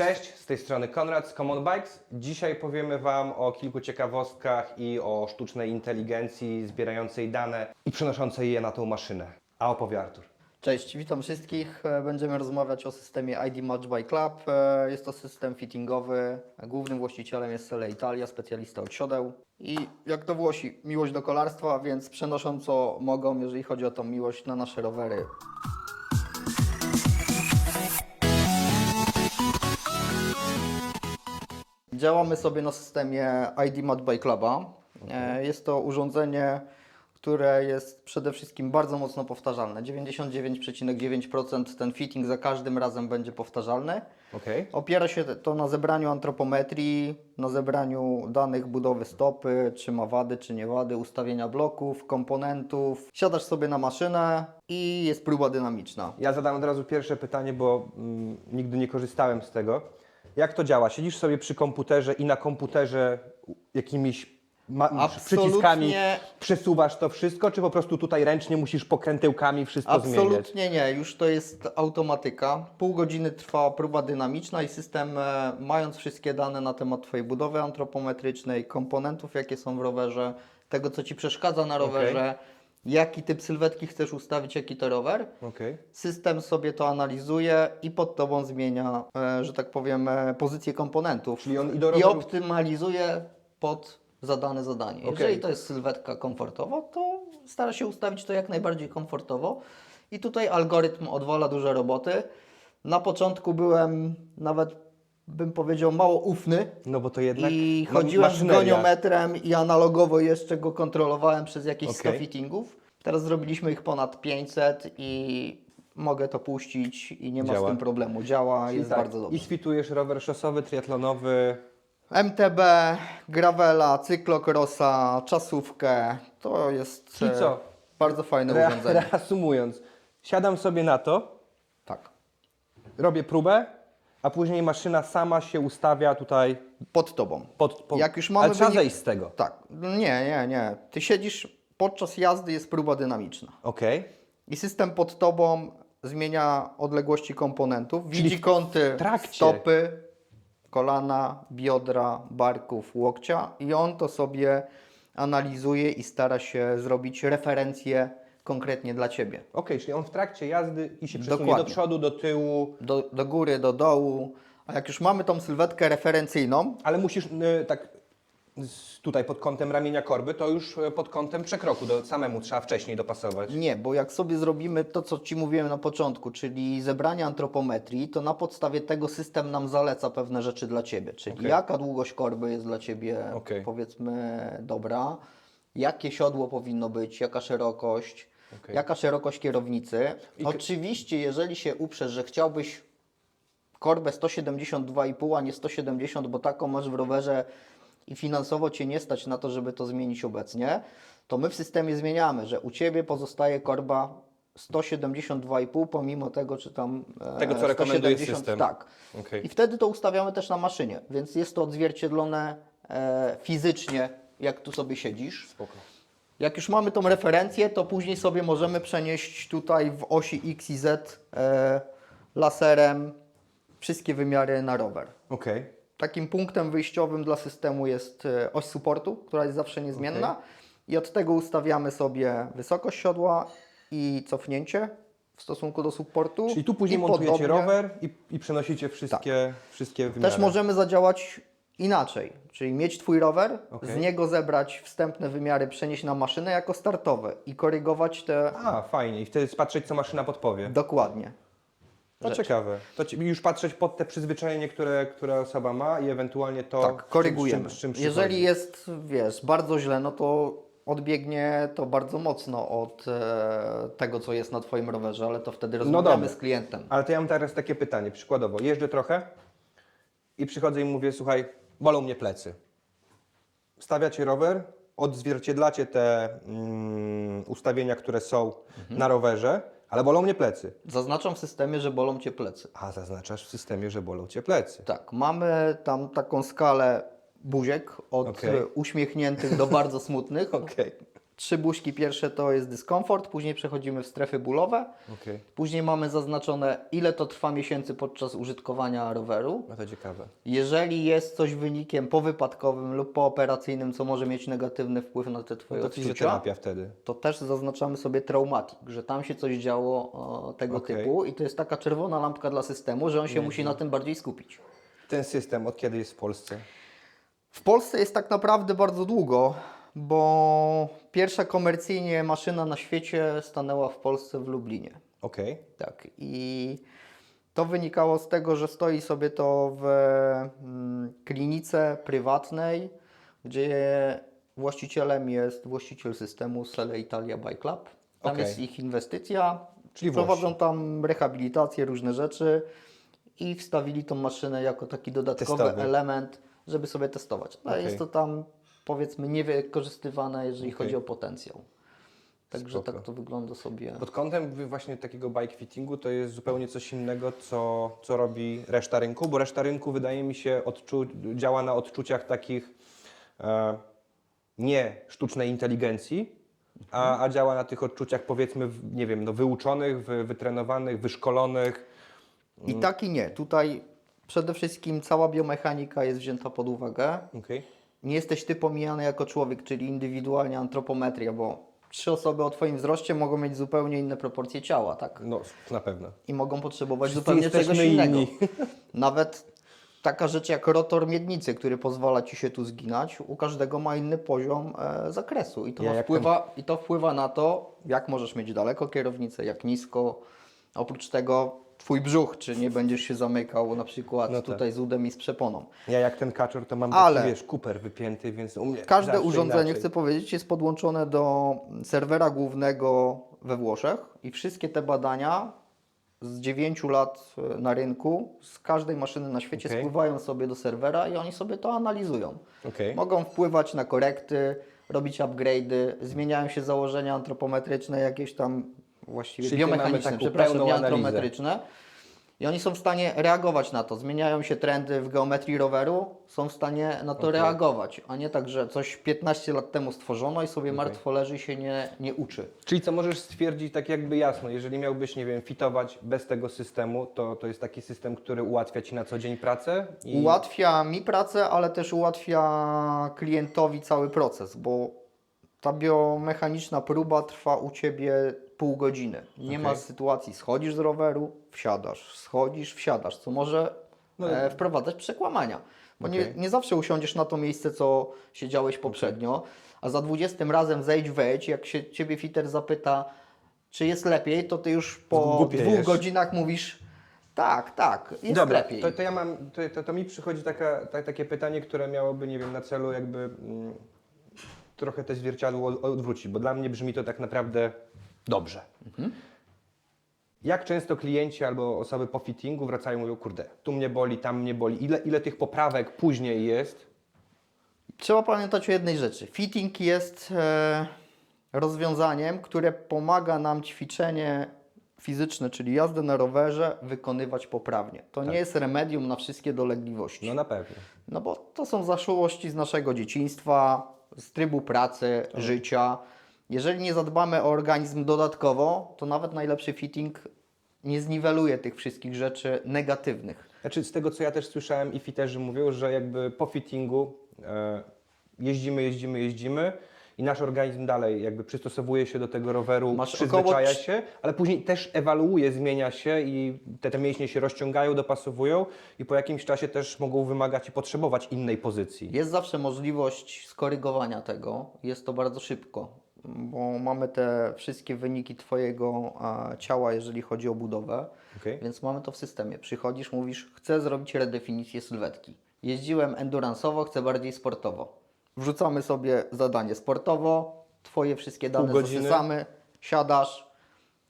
Cześć, z tej strony Konrad z Common Bikes. Dzisiaj powiemy Wam o kilku ciekawostkach i o sztucznej inteligencji zbierającej dane i przenoszącej je na tą maszynę. A opowie Artur. Cześć, witam wszystkich. Będziemy rozmawiać o systemie ID Match by Club. Jest to system fittingowy. Głównym właścicielem jest Sele Italia, specjalista od siodeł. I jak to Włosi, miłość do kolarstwa, więc przenoszą co mogą, jeżeli chodzi o tą miłość na nasze rowery. Działamy sobie na systemie ID Match by Cluba. E, Jest to urządzenie, które jest przede wszystkim bardzo mocno powtarzalne. 99,9% ten fitting za każdym razem będzie powtarzalny. Okej. Opiera się to na zebraniu antropometrii, na zebraniu danych budowy stopy, czy ma wady, czy nie wady, ustawienia bloków, komponentów. Siadasz sobie na maszynę i jest próba dynamiczna. Ja zadam od razu pierwsze pytanie, bo mm, nigdy nie korzystałem z tego. Jak to działa? Siedzisz sobie przy komputerze i na komputerze jakimiś ma- Absolutnie. przyciskami przesuwasz to wszystko, czy po prostu tutaj ręcznie musisz pokrętełkami wszystko zmieniać? Absolutnie nie, już to jest automatyka. Pół godziny trwa próba dynamiczna i system, e, mając wszystkie dane na temat Twojej budowy antropometrycznej, komponentów, jakie są w rowerze, tego, co Ci przeszkadza na rowerze, jaki typ sylwetki chcesz ustawić, jaki to rower, Okej. system sobie to analizuje i pod Tobą zmienia, e, że tak powiem, e, pozycję komponentów. Czyli on i do I roweru- optymalizuje pod zadane zadanie. Okej. Jeżeli to jest sylwetka komfortowa, to stara się ustawić to jak najbardziej komfortowo. I tutaj algorytm odwala duże roboty. Na początku byłem nawet, bym powiedział, mało ufny. No bo to jednak I chodziłem z maszyneria. goniometrem i analogowo jeszcze go kontrolowałem przez jakieś 100 Okej. fittingów. Teraz zrobiliśmy ich ponad 500 i mogę to puścić i nie ma Działa. z tym problemu. Działa, Czyli jest tak, bardzo dobrze. I sfitujesz rower szosowy, triatlonowy. MTB, Gravela, Cyklokrosa, czasówkę. To jest Czyli e, co? bardzo fajne Re- urządzenie. reasumując, siadam sobie na to, Tak. robię próbę, a później maszyna sama się ustawia tutaj Pod tobą. pod. pod Jak już mamy ale trzeba wynik- zejść z tego. Tak. Nie, nie, nie. Ty siedzisz, podczas jazdy jest próba dynamiczna. Okej. I system pod tobą zmienia odległości komponentów, Czyli widzi kąty stopy, kolana, biodra, barków, łokcia i on to sobie analizuje i stara się zrobić referencję konkretnie dla Ciebie. Okej, czyli on w trakcie jazdy i się przesunie Dokładnie. do przodu, do tyłu, Do, do góry, do dołu, a jak już mamy tą sylwetkę referencyjną, ale musisz y, tak tutaj pod kątem ramienia korby, to już y, pod kątem przekroku, do, samemu trzeba wcześniej dopasować. Nie, bo jak sobie zrobimy to, co Ci mówiłem na początku, czyli zebranie antropometrii, to na podstawie tego system nam zaleca pewne rzeczy dla Ciebie. Czyli Okej. jaka długość korby jest dla Ciebie, Okej. powiedzmy, dobra, jakie siodło powinno być, jaka szerokość, Okej. jaka szerokość kierownicy. I Oczywiście, jeżeli się uprzesz, że chciałbyś korbę 172,5, a nie 170, bo taką masz w rowerze i finansowo Cię nie stać na to, żeby to zmienić obecnie, to my w systemie zmieniamy, że u Ciebie pozostaje korba 172,5 pomimo tego, czy tam e, Tego, co rekomenduje 170, system. Tak. Okej. I wtedy to ustawiamy też na maszynie, więc jest to odzwierciedlone e, fizycznie, jak tu sobie siedzisz. Spoko. Jak już mamy tą referencję, to później sobie możemy przenieść tutaj w osi X i Z e, laserem wszystkie wymiary na rower. Okej. Takim punktem wyjściowym dla systemu jest e, oś supportu, która jest zawsze niezmienna i od tego ustawiamy sobie wysokość siodła i cofnięcie w stosunku do supportu. Czyli tu później I montujecie podobnie- rower i, i przenosicie wszystkie, wszystkie wymiary. Też możemy zadziałać inaczej, czyli mieć Twój rower, Okej. z niego zebrać wstępne wymiary, przenieść na maszynę jako startowe i korygować te A, fajnie. I wtedy patrzeć, co maszyna podpowie. dokładnie. To rzeczy. ciekawe. To już patrzeć pod te przyzwyczajenie, które, które osoba ma i ewentualnie to, Tak, korygujemy. z czym, z czym Jeżeli jest, wiesz, bardzo źle, no to odbiegnie to bardzo mocno od e, tego, co jest na Twoim rowerze, ale to wtedy rozmawiamy No z klientem. Ale to ja mam teraz takie pytanie, przykładowo. Jeżdżę trochę i przychodzę i mówię, słuchaj, bolą mnie plecy. Stawiacie rower, odzwierciedlacie te mm, ustawienia, które są Mhm. na rowerze, ale bolą mnie plecy. Zaznaczam w systemie, że bolą Cię plecy. A zaznaczasz w systemie, że bolą cię plecy. Tak, mamy tam taką skalę buziek od e, uśmiechniętych do bardzo smutnych. Okej. Trzy buźki pierwsze to jest dyskomfort, później przechodzimy w strefy bólowe, Okej, później mamy zaznaczone ile to trwa miesięcy podczas użytkowania roweru. no to ciekawe. Jeżeli jest coś wynikiem powypadkowym lub pooperacyjnym, co może mieć negatywny wpływ na te No Twoje to odczucia, fizjoterapia wtedy. to też zaznaczamy sobie traumatik, że tam się coś działo o, tego Okej. typu i to jest taka czerwona lampka dla systemu, że on się musi na tym bardziej skupić. Ten system od kiedy jest w Polsce? W Polsce jest tak naprawdę bardzo długo, bo pierwsza komercyjnie maszyna na świecie stanęła w Polsce w Lublinie. Okej, Tak, i to wynikało z tego, że stoi sobie to w mm, klinice prywatnej, gdzie właścicielem jest właściciel systemu Sele Italia Bike Club. Tam Okej. jest ich inwestycja, Czyli prowadzą Włosi. tam rehabilitację, różne rzeczy i wstawili tą maszynę jako taki dodatkowy Testowy. element, żeby sobie testować. No Okej. jest to tam powiedzmy niewykorzystywane, jeżeli Okej. chodzi o potencjał. Także Spoko. tak to wygląda sobie. Pod kątem właśnie takiego bike fittingu to jest zupełnie coś innego, co, co robi reszta rynku, bo reszta rynku wydaje mi się działa na odczuciach takich e, nie sztucznej inteligencji, a, a działa na tych odczuciach powiedzmy, nie wiem, no, wyuczonych, wy, wytrenowanych, wyszkolonych. I tak i nie. Tutaj przede wszystkim cała biomechanika jest wzięta pod uwagę. Okej. Nie jesteś ty pomijany jako człowiek, czyli indywidualnie antropometria, bo trzy osoby o twoim wzroście mogą mieć zupełnie inne proporcje ciała, tak? No, na pewno. I mogą potrzebować Wszyscy zupełnie czegoś innego. inni. Nawet taka rzecz jak rotor miednicy, który pozwala ci się tu zginać, u każdego ma inny poziom e, zakresu i to, Ja wpływa, i to wpływa na to, jak możesz mieć daleko kierownicę, jak nisko. Oprócz tego twój brzuch, czy nie będziesz się zamykał na przykład No tak. tutaj z udem i z przeponą. Ja jak ten kaczor to mam Ale- taki, wiesz, kuper wypięty, więc u mnie Każde urządzenie, inaczej. chcę powiedzieć, jest podłączone do serwera głównego we Włoszech i wszystkie te badania z 9 lat e, na rynku, z każdej maszyny na świecie Okej. spływają sobie do serwera i oni sobie to analizują. Okej. Mogą wpływać na korekty, robić upgrade'y, zmieniają się założenia antropometryczne, jakieś tam właściwie Czyli biomechaniczne, przepraszam, antropometryczne. I oni są w stanie reagować na to. Zmieniają się trendy w geometrii roweru, są w stanie na to Okej. reagować, a nie tak, że coś 15 lat temu stworzono i sobie martwo leży i się nie, nie uczy. Czyli co możesz stwierdzić tak jakby jasno, jeżeli miałbyś, nie wiem, fitować bez tego systemu, to, to jest taki system, który ułatwia Ci na co dzień pracę? I... Ułatwia mi pracę, ale też ułatwia klientowi cały proces, bo ta biomechaniczna próba trwa u Ciebie pół godziny. Nie ma Okej. sytuacji, schodzisz z roweru, wsiadasz, schodzisz, wsiadasz, co może No. e, wprowadzać przekłamania. Bo nie, Okej. nie zawsze usiądziesz na to miejsce, co siedziałeś poprzednio, a za 20 razem zejdź, wejdź, jak się Ciebie fiter zapyta, czy jest lepiej, to Ty już po Zgłupiejesz. dwóch godzinach mówisz, tak, tak, jest Dobra, lepiej. to, to ja mam, to, to, to mi przychodzi taka, ta, takie pytanie, które miałoby, nie wiem, na celu jakby mm, trochę te zwierciadło od- odwrócić, bo dla mnie brzmi to tak naprawdę dobrze. Jak często klienci albo osoby po fittingu wracają i mówią, kurde, tu mnie boli, tam mnie boli, ile, ile tych poprawek później jest? Trzeba pamiętać o jednej rzeczy. Fitting jest e, rozwiązaniem, które pomaga nam ćwiczenie fizyczne, czyli jazdę na rowerze, wykonywać poprawnie. To nie jest remedium na wszystkie dolegliwości. No na pewno. No bo to są zaszłości z naszego dzieciństwa, z trybu pracy, życia. Jeżeli nie zadbamy o organizm dodatkowo, to nawet najlepszy fitting nie zniweluje tych wszystkich rzeczy negatywnych. Znaczy z tego co ja też słyszałem i fiterzy mówią, że jakby po fittingu e, jeździmy, jeździmy, jeździmy i nasz organizm dalej jakby przystosowuje się do tego roweru, Masz przyzwyczaja około się, ale później też ewaluuje, zmienia się i te, te mięśnie się rozciągają, dopasowują i po jakimś czasie też mogą wymagać i potrzebować innej pozycji. Jest zawsze możliwość skorygowania tego. Jest to bardzo szybko, bo mamy te wszystkie wyniki Twojego ciała, jeżeli chodzi o budowę, Okej? więc mamy to w systemie. Przychodzisz, mówisz, chcę zrobić redefinicję sylwetki. Jeździłem endurance'owo, chcę bardziej sportowo. Wrzucamy sobie zadanie sportowo, Twoje wszystkie dane zasysamy, siadasz,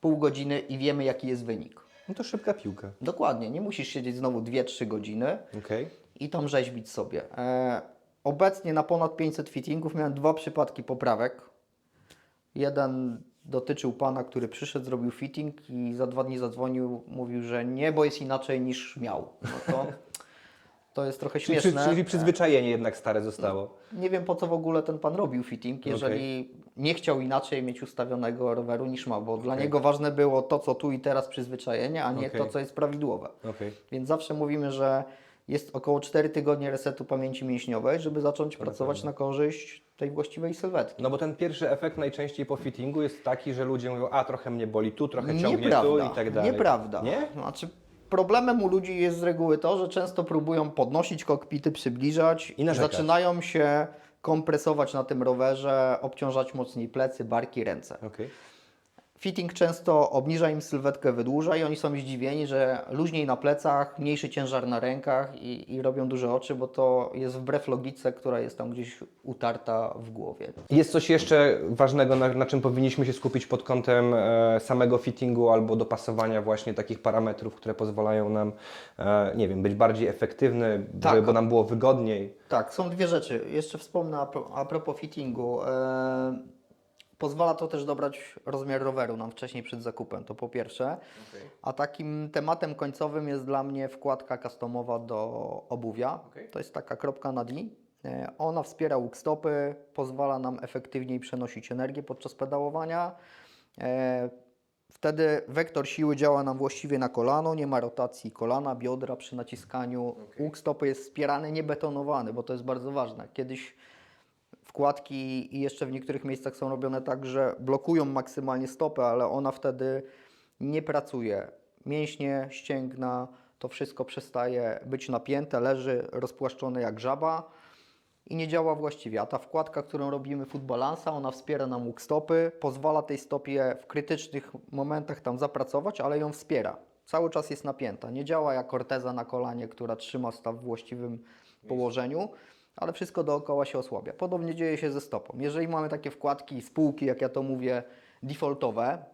pół godziny i wiemy, jaki jest wynik. No to szybka piłka. Dokładnie, nie musisz siedzieć znowu 2-3 godziny, Okej? i tam rzeźbić sobie. E, obecnie na ponad 500 fittingów miałem dwa przypadki poprawek. Jeden dotyczył pana, który przyszedł, zrobił fitting i za dwa dni zadzwonił, mówił, że nie, bo jest inaczej niż miał. No to To jest trochę Czyli, śmieszne. czyli przyzwyczajenie jednak stare zostało. Nie wiem po co w ogóle ten pan robił fitting, jeżeli nie chciał inaczej mieć ustawionego roweru niż ma, bo dla niego ważne było to, co tu i teraz przyzwyczajenie, a nie Okej. to, co jest prawidłowe. Okej. Więc zawsze mówimy, że jest około 4 tygodnie resetu pamięci mięśniowej, żeby zacząć pracować na korzyść tej właściwej sylwetki. No bo ten pierwszy efekt najczęściej po fittingu jest taki, że ludzie mówią, a trochę mnie boli tu, trochę ciągnie tu Nieprawda. i tak dalej. Nieprawda. Nie? Znaczy, problemem u ludzi jest z reguły to, że często próbują podnosić kokpity, przybliżać I narzekać. zaczynają się kompresować na tym rowerze, obciążać mocniej plecy, barki, ręce. Okej. Fitting często obniża im sylwetkę, wydłuża i oni są zdziwieni, że luźniej na plecach, mniejszy ciężar na rękach i, i robią duże oczy, bo to jest wbrew logice, która jest tam gdzieś utarta w głowie. Jest coś jeszcze ważnego, na, na czym powinniśmy się skupić pod kątem e, samego fittingu albo dopasowania właśnie takich parametrów, które pozwalają nam, e, nie wiem, być bardziej efektywny, Tak. żeby nam było wygodniej. Tak, są dwie rzeczy. Jeszcze wspomnę a, pro, a propos fittingu. E, pozwala to też dobrać rozmiar roweru nam wcześniej przed zakupem, to po pierwsze. A takim tematem końcowym jest dla mnie wkładka customowa do obuwia. Okej. To jest taka kropka na D. E, Ona wspiera łuk stopy, pozwala nam efektywniej przenosić energię podczas pedałowania. E, Wtedy wektor siły działa nam właściwie na kolano, nie ma rotacji kolana, biodra przy naciskaniu. Łuk stopy jest wspierany, nie betonowany, bo to jest bardzo ważne. Kiedyś wkładki i jeszcze w niektórych miejscach są robione tak, że blokują maksymalnie stopę, ale ona wtedy nie pracuje. Mięśnie, ścięgna, to wszystko przestaje być napięte, leży rozpłaszczone jak żaba i nie działa właściwie. A ta wkładka, którą robimy Foot Balansa, ona wspiera nam łuk stopy, pozwala tej stopie w krytycznych momentach tam zapracować, ale ją wspiera. Cały czas jest napięta. Nie działa jak orteza na kolanie, która trzyma staw w właściwym położeniu, ale wszystko dookoła się osłabia. Podobnie dzieje się ze stopą. Jeżeli mamy takie wkładki, spółki, jak ja to mówię, defaultowe,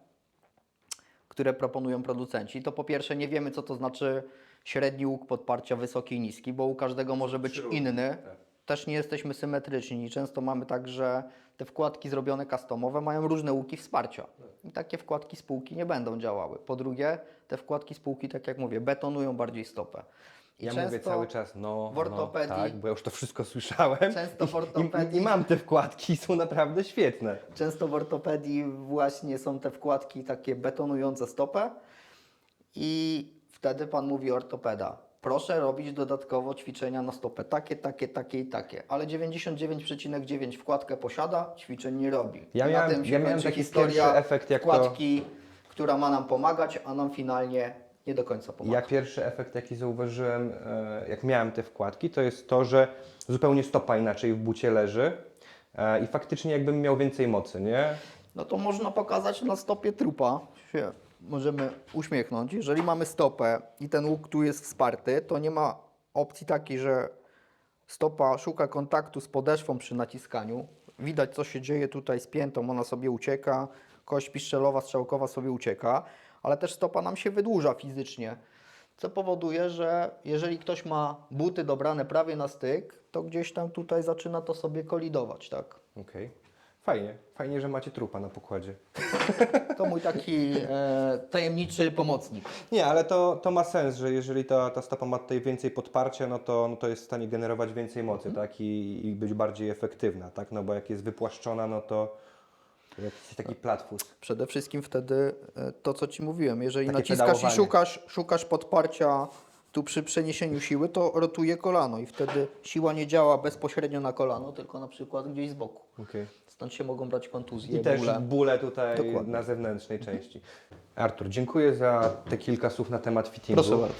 które proponują producenci, to po pierwsze nie wiemy, co to znaczy średni łuk podparcia wysoki i niski, bo u każdego może być inny. Też nie jesteśmy symetryczni. Często mamy tak, że te wkładki zrobione customowe mają różne łuki wsparcia. I takie wkładki spółki nie będą działały. Po drugie, te wkładki spółki, tak jak mówię, betonują bardziej stopę. Ja często mówię cały czas, no, w ortopedii- no, tak, bo ja już to wszystko słyszałem. Często w ortopedii- i, I mam te wkładki, są naprawdę świetne. Często w ortopedii właśnie są te wkładki takie betonujące stopę i wtedy Pan mówi ortopeda. Proszę robić dodatkowo ćwiczenia na stopę. Takie, takie, takie i takie. Ale 99,9 wkładkę posiada, ćwiczeń nie robi. Ja Na miałem- tym się ja miałem taki historia efekt, jak to- wkładki, która ma nam pomagać, a nam finalnie nie do końca pomaga. Ja pierwszy efekt, jaki zauważyłem, e, jak miałem te wkładki, to jest to, że zupełnie stopa inaczej w bucie leży e, i faktycznie jakbym miał więcej mocy, nie? No to można pokazać na stopie trupa. Się możemy uśmiechnąć. Jeżeli mamy stopę i ten łuk tu jest wsparty, to nie ma opcji takiej, że stopa szuka kontaktu z podeszwą przy naciskaniu. Widać, co się dzieje tutaj z piętą, ona sobie ucieka, kość piszczelowa, strzałkowa sobie ucieka, ale też stopa nam się wydłuża fizycznie, co powoduje, że jeżeli ktoś ma buty dobrane prawie na styk, to gdzieś tam tutaj zaczyna to sobie kolidować, tak? Okej. Fajnie, fajnie, że macie trupa na pokładzie. To mój taki e, tajemniczy pomocnik. Nie, ale to, to ma sens, że jeżeli ta, ta stopa ma tutaj więcej podparcia, no to, no to jest w stanie generować więcej mocy, tak? I, I być bardziej efektywna, tak? No bo jak jest wypłaszczona, no to jakiś taki platfus. Przede wszystkim wtedy e, to, co Ci mówiłem, jeżeli Takie naciskasz i szukasz, szukasz podparcia tu przy przeniesieniu siły, to rotuje kolano i wtedy siła nie działa bezpośrednio na kolano, tylko na przykład gdzieś z boku. Okej. Stąd się mogą brać kontuzje, I też bóle. bóle tutaj Dokładnie. na zewnętrznej części. Artur, dziękuję za te kilka słów na temat fittingu. Proszę bardzo.